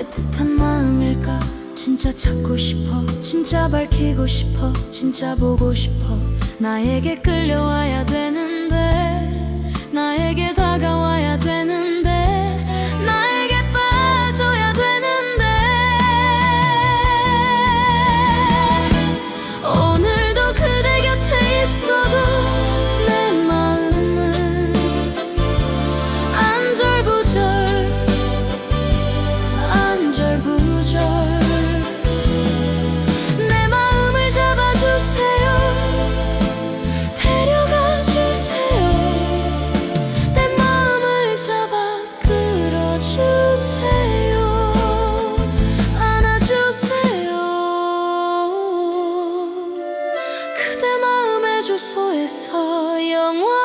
애틋한 마음일까? 진짜 찾고 싶어. 진짜 밝히고 싶어. 진짜 보고 싶어. 나에게 끌려와야 嘘へさやま